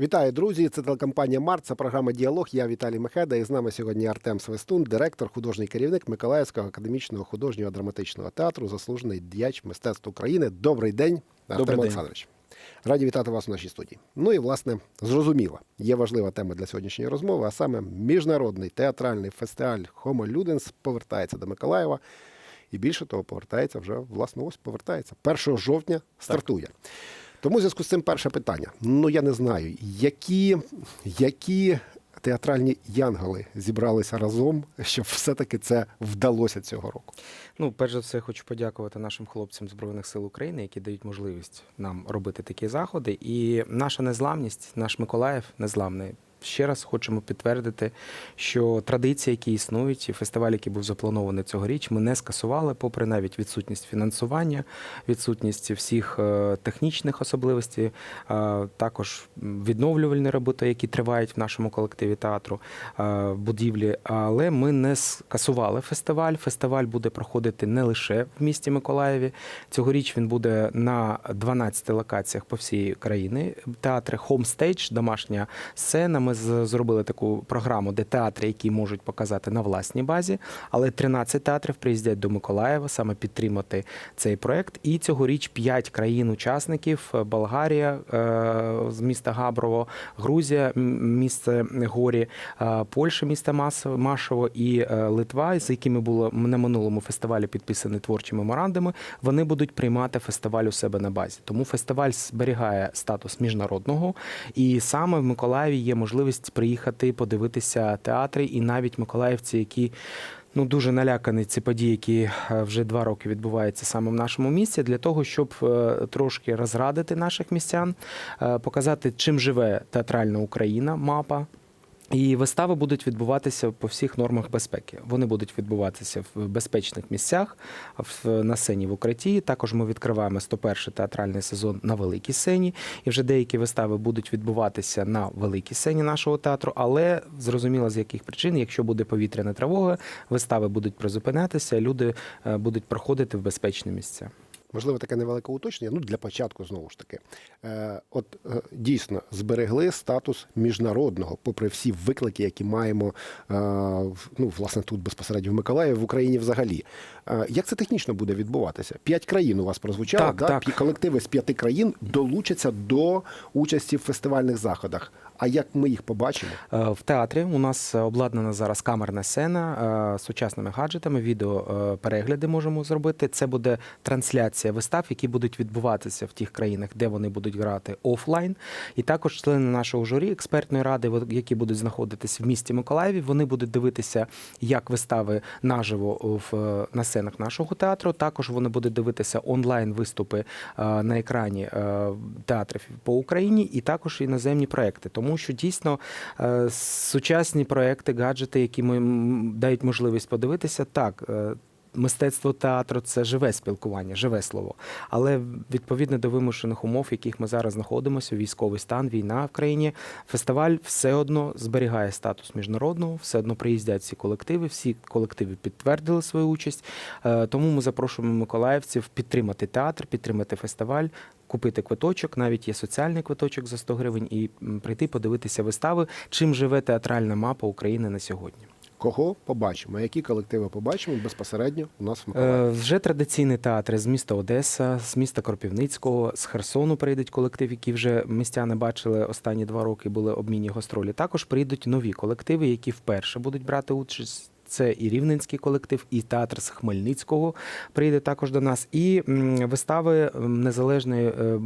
Вітаю, друзі! Це телекомпанія Март. Це програма Діалог. Я Віталій Мехеда. І з нами сьогодні Артем Свистун, директор, художній керівник Миколаївського академічного художнього драматичного театру, заслужений діяч мистецтв України. Добрий день, Артем Добрий день. Раді вітати вас у нашій студії. Ну і власне зрозуміло, є важлива тема для сьогоднішньої розмови, а саме міжнародний театральний фестиваль Homo Ludens повертається до Миколаєва. І більше того, повертається вже власне ось повертається. 1 жовтня стартує. Тому в зв'язку з цим перше питання. Ну я не знаю, які, які театральні янголи зібралися разом, щоб все-таки це вдалося цього року. Ну, перш за все, хочу подякувати нашим хлопцям Збройних сил України, які дають можливість нам робити такі заходи. І наша незламність, наш Миколаїв незламний. Ще раз хочемо підтвердити, що традиції, які існують, і фестиваль, який був запланований цьогоріч, ми не скасували, попри навіть відсутність фінансування, відсутність всіх е, технічних особливостей, е, також відновлювальні роботи, які тривають в нашому колективі театру е, будівлі. Але ми не скасували фестиваль. Фестиваль буде проходити не лише в місті Миколаєві. Цьогоріч він буде на 12 локаціях по всій країні. Театри Homestage, домашня сцена. Ми зробили таку програму, де театри, які можуть показати на власній базі. Але 13 театрів приїздять до Миколаєва саме підтримати цей проект. І цьогоріч 5 країн-учасників: Болгарія е, з міста Габрово, Грузія, місце Горі, е, Польща, місто Машово і е, Литва, з якими було на минулому фестивалі підписані творчі меморандуми. Вони будуть приймати фестиваль у себе на базі. Тому фестиваль зберігає статус міжнародного, і саме в Миколаєві є можливість приїхати, подивитися театри, і навіть миколаївці, які. Ну, дуже налякані ці події, які е, вже два роки відбуваються саме в нашому місті, для того, щоб е, трошки розрадити наших містян, е, показати, чим живе театральна Україна, мапа. І вистави будуть відбуватися по всіх нормах безпеки. Вони будуть відбуватися в безпечних місцях, на сцені в укритті. Також ми відкриваємо 101 театральний сезон на великій сцені. І вже деякі вистави будуть відбуватися на великій сцені нашого театру. Але зрозуміло з яких причин, якщо буде повітряна тривога, вистави будуть призупинятися, люди е, будуть проходити в безпечні місця. Можливо, таке невелике уточнення. Ну, для початку, знову ж таки. Е, от е, дійсно зберегли статус міжнародного, попри всі виклики, які маємо е, ну, власне, тут безпосередньо в Миколаєві, в Україні взагалі. Е, як це технічно буде відбуватися? П'ять країн у вас прозвучало, Так, да? так. Колективи з п'яти країн долучаться до участі в фестивальних заходах. А як ми їх побачимо? Е, В театрі у нас обладнана зараз камерна сцена е, з сучасними гаджетами, відеоперегляди можемо зробити. Це буде трансляція вистав, які будуть відбуватися в тих країнах, де вони будуть грати офлайн. І також члени нашого журі експертної ради, які будуть знаходитися в місті Миколаєві, вони будуть дивитися, як вистави наживо в е, на сценах нашого театру. Також вони будуть дивитися онлайн виступи е, на екрані е, театрів по Україні, і також іноземні проекти. Тому що дійсно е, сучасні проекти, гаджети, які ми дають можливість подивитися, так. е, Мистецтво театру це живе спілкування, живе слово. Але відповідно до вимушених умов, в яких ми зараз знаходимося, військовий стан, війна в країні, фестиваль все одно зберігає статус міжнародного, все одно приїздять всі колективи, всі колективи підтвердили свою участь. Е, Тому ми запрошуємо миколаївців підтримати театр, підтримати фестиваль. Купити квиточок, навіть є соціальний квиточок за 100 гривень, і прийти подивитися вистави, чим живе театральна мапа України на сьогодні. Кого побачимо? Які колективи побачимо безпосередньо у нас в? Е, Вже традиційні театри з міста Одеса, з міста Кропівницького, з Херсону прийдуть колектив, які вже містяни бачили останні два роки, були обмінні гастролі. Також прийдуть нові колективи, які вперше будуть брати участь. Це і рівненський колектив, і театр з Хмельницького прийде також до нас. І вистави незалежної е,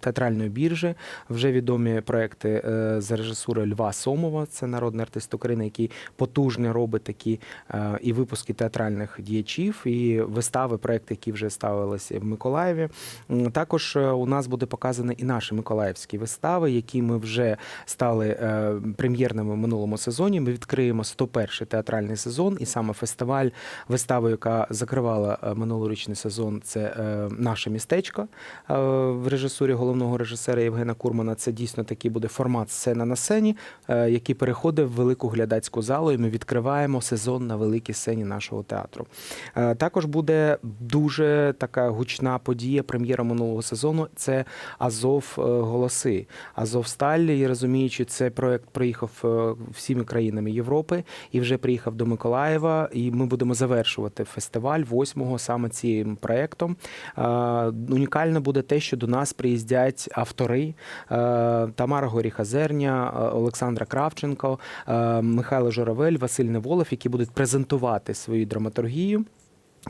театральної біржі, вже відомі проекти е, за режисури Льва Сомова, це народний артист України, який потужно робить такі е, і випуски театральних діячів, і вистави, проекти, які вже ставилися в Миколаєві. Також у нас буде показані і наші миколаївські вистави, які ми вже стали прем'єрними в минулому сезоні. Ми відкриємо 101 театральний сезон. Сезон, і саме фестиваль, виставу, яка закривала е, минулорічний сезон, це е, наше містечко е, в режисурі головного режисера Євгена Курмана. Це дійсно такий буде формат сцена на сцені, який переходить в велику глядацьку залу, і ми відкриваємо сезон на великій сцені нашого театру. Також буде дуже така гучна подія прем'єра минулого сезону. Це Азов голоси. Азовсталь, я розуміючи, це проект приїхав всіми країнами Європи і вже приїхав до Миколаєва. І ми будемо завершувати фестиваль 8-го саме цим проектом. Унікально буде те, що до нас приїздять автори е, Тамара Горіха-Зерня, Олександра Кравченко, е, Михайло Журавель, Василь Неволов, які будуть презентувати свою драматургію.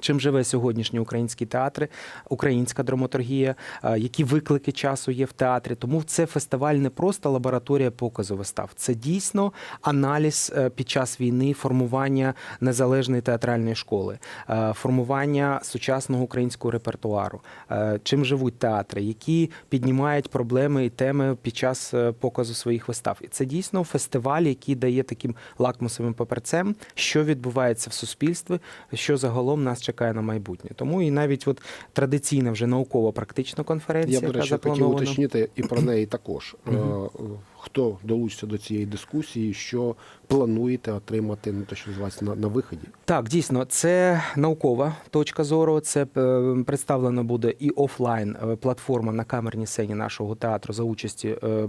Чим живе сьогоднішні українські театри, українська драматургія, е, які виклики часу є в театрі. Тому це фестиваль не просто лабораторія показу вистав, це дійсно аналіз е, під час війни, формування незалежної театральної школи, е, формування сучасного українського репертуару, чим живуть театри, які піднімають проблеми і теми під час показу своїх вистав. І це дійсно фестиваль, який дає таким лакмусовим паперцем, що відбувається в суспільстві, що загалом нас чекає на майбутнє. Тому і навіть от традиційна вже науково-практична конференція, Я, до яка речі, хотів уточнити і про неї також. Хто долучиться до цієї дискусії, що плануєте отримати, ну те, що називається на, на виході? Так, дійсно, це наукова точка зору. Це е, представлено буде і офлайн е, платформа на камерній сцені нашого театру за участі е,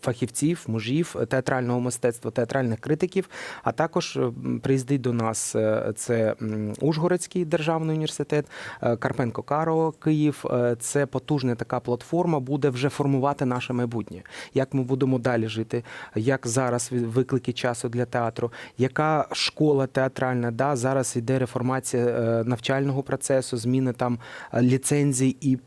фахівців, мужів театрального мистецтва, театральних критиків. А також приїздить до нас це Ужгородський державний університет, Карпенко Каро, Київ. Це потужна така платформа, буде вже формувати наше майбутнє. Як ми будемо далі жити, як зараз виклики часу для театру, яка школа театральна, да, зараз йде реформація е, навчального процесу, зміни там е, ліцензій, і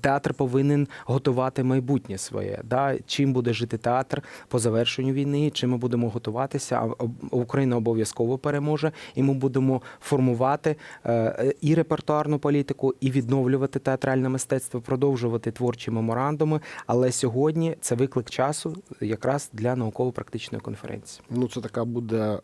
театр повинен готувати майбутнє своє. Да, чим буде жити театр по завершенню війни, чим ми будемо готуватися. Україна обов'язково переможе, і ми будемо формувати е, і репертуарну політику, і відновлювати театральне мистецтво, продовжувати творчі меморандуми. Але сьогодні це виклик часу якраз для науково-практичної конференції. Ну, це така буде е,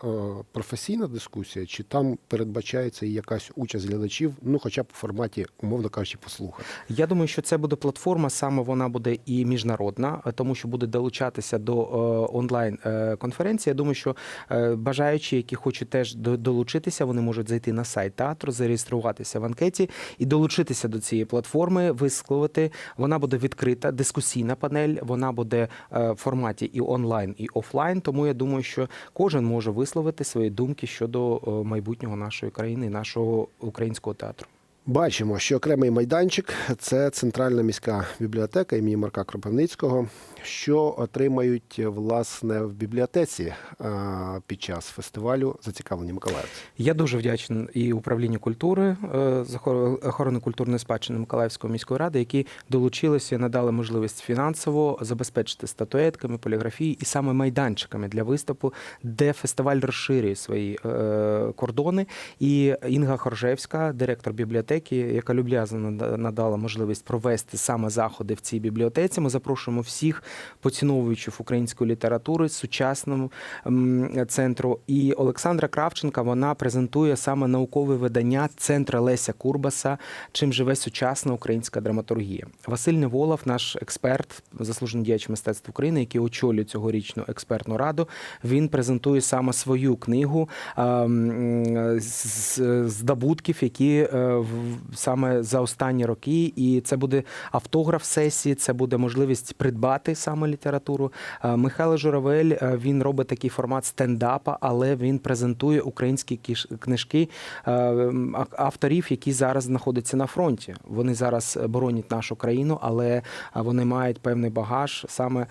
професійна дискусія, чи там передбачається і якась участь глядачів, ну хоча б у форматі, умовно кажучи, послухати. Я думаю, що це буде платформа, саме вона буде і міжнародна, е, тому що буде долучатися до онлайн конференції. Я думаю, що е, бажаючі, які хочуть теж долучитися, вони можуть зайти на сайт театру, зареєструватися в анкеті і долучитися до цієї платформи, висловити. Вона буде відкрита, дискусійна панель. Вона буде е, в форматі і онлайн, і офлайн. Тому я думаю, що кожен може висловити свої думки щодо е, майбутнього нашої країни, нашого українського театру. Бачимо, що окремий майданчик це центральна міська бібліотека імені Марка Кропивницького, що отримають власне в бібліотеці під час фестивалю зацікавлені миколаївці. Я дуже вдячний і управлінню культури е, охорони культурної спадщини Миколаївської міської ради, які долучилися і надали можливість фінансово забезпечити статуетками, поліграфії і саме майданчиками для виступу, де фестиваль розширює свої е, кордони. І Інга Хоржевська, директор бібліотеки, яка люб'язно нада- надала можливість провести саме заходи в цій бібліотеці. Ми запрошуємо всіх поціновуючих української літератури сучасному центру. І Олександра Кравченка вона презентує саме наукове видання Центра Леся Курбаса, чим живе сучасна українська драматургія. Василь Неволов, наш експерт, заслужений діяч мистецтв України, який очолює цьогорічну експертну раду. Він презентує саме свою книгу здобутків, які е, саме за останні роки. І це буде автограф сесії, це буде можливість придбати саме літературу. Е, Михайло Журавель е, він робить такий формат стендапа, але він презентує українські книжки е, авторів, які зараз знаходяться на фронті. Вони зараз боронять нашу країну, але вони мають певний багаж саме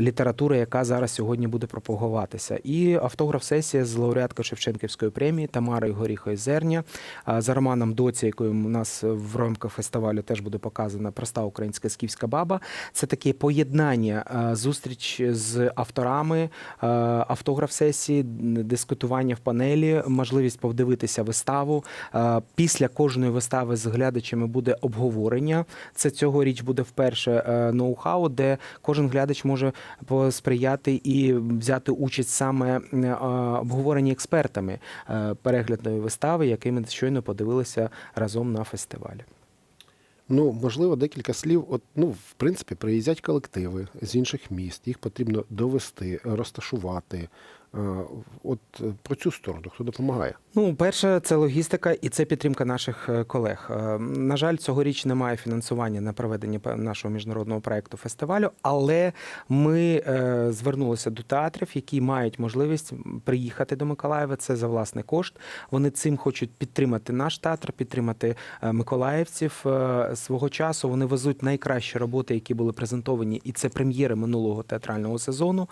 літератури, яка зараз сьогодні буде пропагуватися. І автограф-сесія з лауреаткою Шевченківської премії Тамарою Горіхою Зерня за романом Доці, якою у нас в рамках фестивалю теж буде показана проста українська скіфська баба. Це таке поєднання е, зустріч з авторами, е, автограф-сесії, н- дискутування в панелі, можливість подивитися виставу. Е, Після кожної вистави з глядачами буде обговорення. Це цьогоріч буде вперше ноу-хау, де кожен глядач може посприяти і взяти участь саме обговоренні експертами переглядної вистави, який ми щойно подивилися разом на фестивалі. Ну, можливо, декілька слів. От, ну, в принципі, приїздять колективи з інших міст, їх потрібно довести, розташувати. Е, От е, про цю сторону хто допомагає? Ну, перше, це логістика і це підтримка наших е, колег. На жаль, цьогоріч немає фінансування на проведення нашого міжнародного проекту фестивалю, але ми звернулися до театрів, які мають можливість приїхати до Миколаєва. Це за власний кошт. Вони цим хочуть підтримати наш театр, підтримати миколаївців. Свого часу вони везуть найкращі роботи, які були презентовані, і це прем'єри минулого театрального сезону.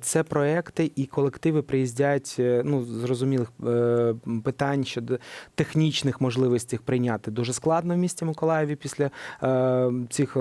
Це проекти і колективи приїздять е, ну, зрозумілих е, питань щодо технічних можливостей прийняти. Дуже складно в місті Миколаєві після е, цих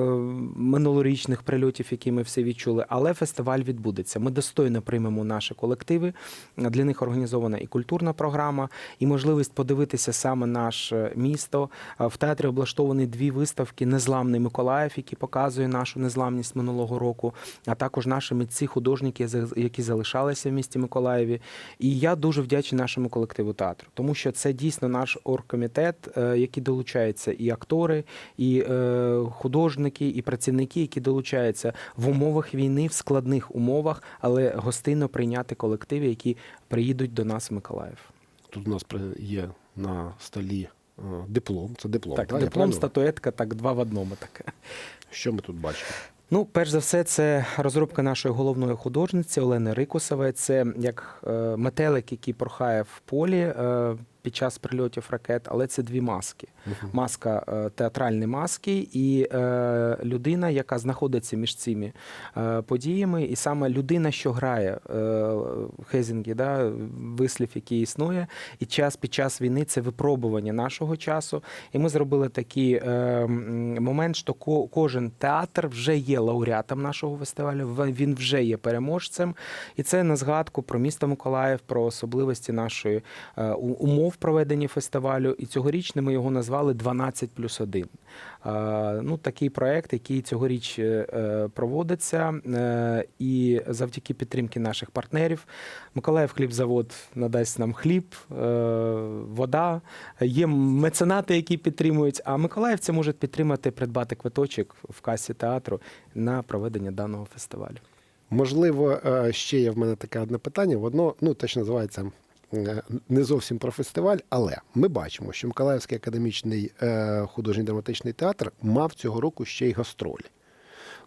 минулорічних прильотів, які ми всі відчули. Але фестиваль відбудеться. Ми достойно приймемо наші колективи. Для них організована і культурна програма, і можливість подивитися саме наше місто. В театрі облаштовані дві виставки Незламний Миколаїв, які показує нашу незламність минулого року, а також наші митці, художники, які залишалися в місті Миколаєві. І я дуже вдячний нашому колективу театру, тому що це дійсно наш оргкомітет, е, який долучається і актори, і е, художники, і працівники, які долучаються в умовах війни, в складних умовах, але гостинно прийняти колективи, які приїдуть до нас в Миколаїв. Тут у нас є на столі е, диплом. Це диплом. Так? Я диплом, статуетка, так два в одному таке. Що ми тут бачимо? Ну, перш за все, це розробка нашої головної художниці Олени Рикосової. Це як е, метелик, який порхає в полі е, під час прильотів ракет, але це дві маски. Маска е, театральні маски і е, людина, яка знаходиться між цими е, подіями, і саме людина, що грає е, Хезінгі, да, вислів, який існує, і час під час війни це випробування нашого часу. І ми зробили такий момент, що ко- кожен театр вже є лауреатом нашого фестивалю, він вже є переможцем. І це на згадку про місто Миколаїв, про особливості нашої е, умов проведення фестивалю. І цьогоріч ми його назвали 12 плюс 1. Ну, такий проект, який цьогоріч е, е, проводиться, е, і завдяки підтримки наших партнерів. Миколаїв хлібзавод надасть нам хліб, вода. Є меценати, які підтримують. А миколаївці можуть підтримати, придбати квиточок в касі театру на проведення даного фестивалю. Можливо, ще є в мене таке одне питання. Воно ну теж називається не зовсім про фестиваль, але ми бачимо, що Миколаївський академічний е, художній драматичний театр мав цього року ще й гастролі.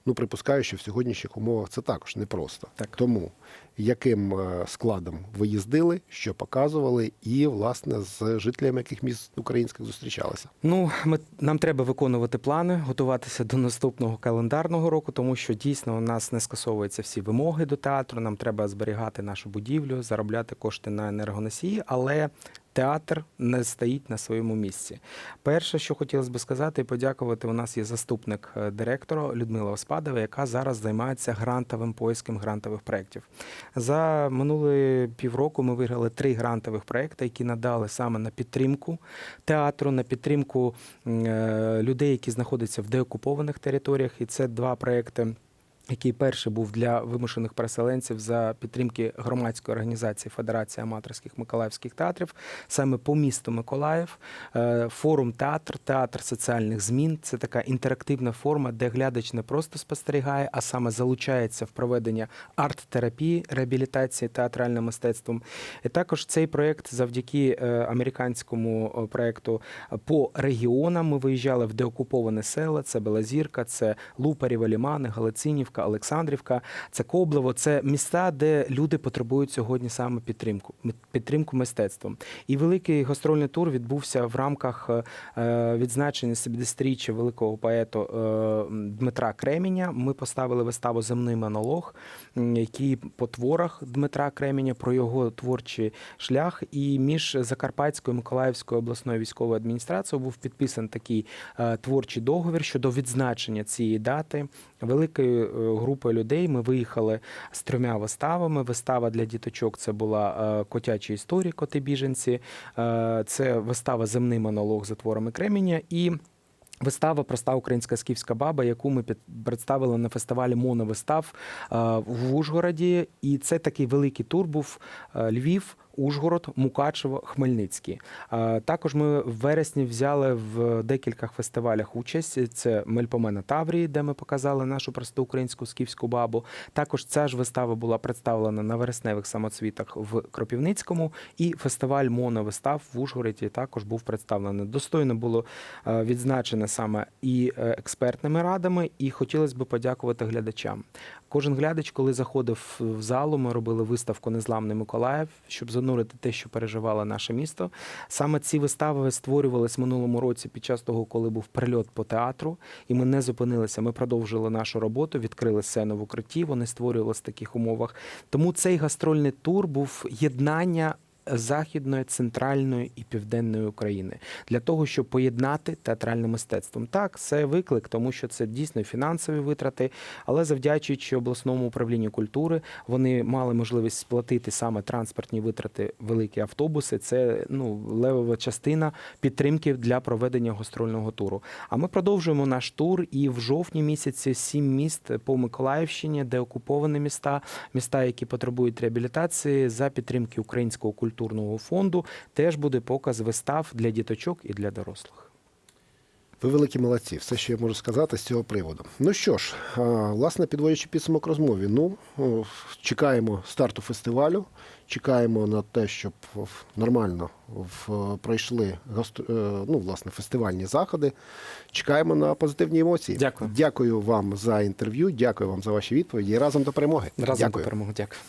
Ну, припускаю, що в сьогоднішніх умовах це також непросто. Так. Тому яким е, складом ви їздили, що показували, і власне з жителями яких міст українських зустрічалися? Ну, ми, нам треба виконувати плани, готуватися до наступного календарного року, тому що дійсно у нас не скасовуються всі вимоги до театру. Нам треба зберігати нашу будівлю, заробляти кошти на енергоносії, але театр не стоїть на своєму місці. Перше, що хотілося б сказати, подякувати. У нас є заступник е, директора Людмила Оспадова, яка зараз займається грантовим поиском грантових проєктів. За минулі півроку ми виграли три грантових проекти, які надали саме на підтримку театру, на підтримку е, людей, які знаходяться в деокупованих територіях. І це два проекти. Який перший був для вимушених переселенців за підтримки громадської організації Федерації аматорських миколаївських театрів, саме по місту Миколаїв, Е, форум театр, театр соціальних змін. Це така інтерактивна форма, де глядач не просто спостерігає, а саме залучається в проведення арт-терапії, реабілітації театральним мистецтвом. І також цей проєкт завдяки е, американському е, проєкту по регіонам. Ми виїжджали в деокуповане села. Це Белозірка, це Лупарєва, Лімани, Галицинівка, Олександрівка, це Коблево. Це міста, де люди потребують сьогодні саме підтримку, підтримку мистецтвом. І великий гастрольний тур відбувся в рамках е, відзначення 70-річчя великого поету е, Дмитра Креміня. Ми поставили виставу Земний монолог, який по творах Дмитра Креміня про його творчий шлях. І між Закарпатською і Миколаївською обласною військовою адміністрацією був підписан такий е, творчий договір щодо відзначення цієї дати великою групою людей. Ми виїхали з трьома виставами. Вистава для діточок це була е, котячі історії, коти біженці. Е, Це вистава Земний монолог за творами Кременя і. Вистава Проста українська скіфська баба, яку ми під- представили на фестивалі моновистав е, в Ужгороді. І це такий великий тур був Львів, Ужгород, Мукачево, Хмельницький. Також ми в вересні взяли в декількох фестивалях участь. Це Мельпомена Таврії, де ми показали нашу просту українську скіфську бабу. Також ця ж вистава була представлена на вересневих самоцвітах в Кропівницькому, і фестиваль моновистав в Ужгороді також був представлений. Достойно було відзначене саме і е, експертними радами, і хотілося б подякувати глядачам. Кожен глядач, коли заходив в залу, ми робили виставку Незламний Миколаїв, щоб занурити те, що переживало наше місто. Саме ці вистави створювались минулому році під час того, коли був прильот по театру, і ми не зупинилися. Ми продовжили нашу роботу, відкрили сцену в укритті. Вони створювалися в таких умовах. Тому цей гастрольний тур був єднання. Західної, центральної і південної України для того, щоб поєднати театральне мистецтво. Так, це виклик, тому що це дійсно фінансові витрати, але завдячуючи обласному управлінню культури, вони мали можливість сплатити саме транспортні витрати, великі автобуси. Це ну левова частина підтримки для проведення гастрольного туру. А ми продовжуємо наш тур і в жовтні місяці сім міст по Миколаївщині, де окуповані міста, міста, які потребують реабілітації за підтримки Українського культурного фонду, теж буде показ вистав для діточок і для дорослих. Ви великі молодці, все, що я можу сказати з цього приводу. Ну що ж, власне, підводячи підсумок розмові, ну чекаємо старту фестивалю, чекаємо на те, щоб нормально пройшли е, ну, власне, фестивальні заходи. Чекаємо на позитивні емоції. Дякую. Дякую вам за інтерв'ю, дякую вам за ваші відповіді і разом до перемоги. Разом дякую. до перемоги. Дякую.